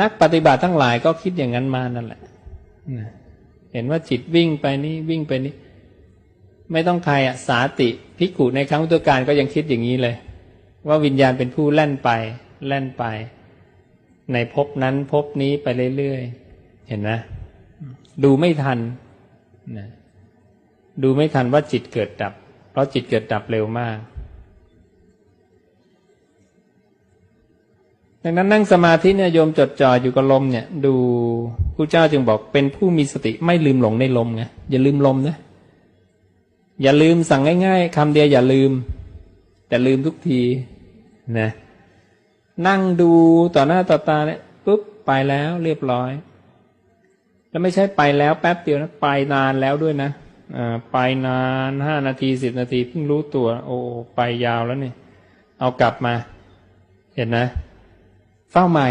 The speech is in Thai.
นักปฏิบัติทั้งหลายก็คิดอย่างนั้นมานั่นแหละเห็นว่าจิตวิ่งไปนี่วิ่งไปนี่ไม่ต้องใครอะสาติภิกุในครั้งพุทธการก็ยังคิดอย่างนี้เลย ว่าวิญญาณเป็นผู้แล่นไป แล่นไป ในภพนั้นภพนี้ไปเรื่อยๆเห็นไหมดูไม่ทันนะดูไม่ทันว่าจิตเกิดดับ เพราะจิตเกิดดับเร็วมาก ดังนั้นนั่งสมาธิเนี่ยโยมจดจ่ออยู่กับลมเนี่ย ดูผู้เจ้าจึงบอกเป็นผู้มีสติไม่ลืมหลงในลมไงอย่าลืมลมนะ อย่าลืมสั่งง่ายๆคำเดียวอย่าลืม แต่ลืมทุกทีนะนั่งดูต่อหน้าต่อตาเนี่ยปุ๊บไปแล้วเรียบร้อย แล้วไม่ใช่ไปแล้วแป๊บเดียวนะไปนานแล้วด้วยนะอ่าไปนานห้านาทีสิบนาทีเพิ่งรู้ตัว โอ้ไปยาวแล้วเนี่ยเอากลับมา เห็นนะ เฝ้าหมาย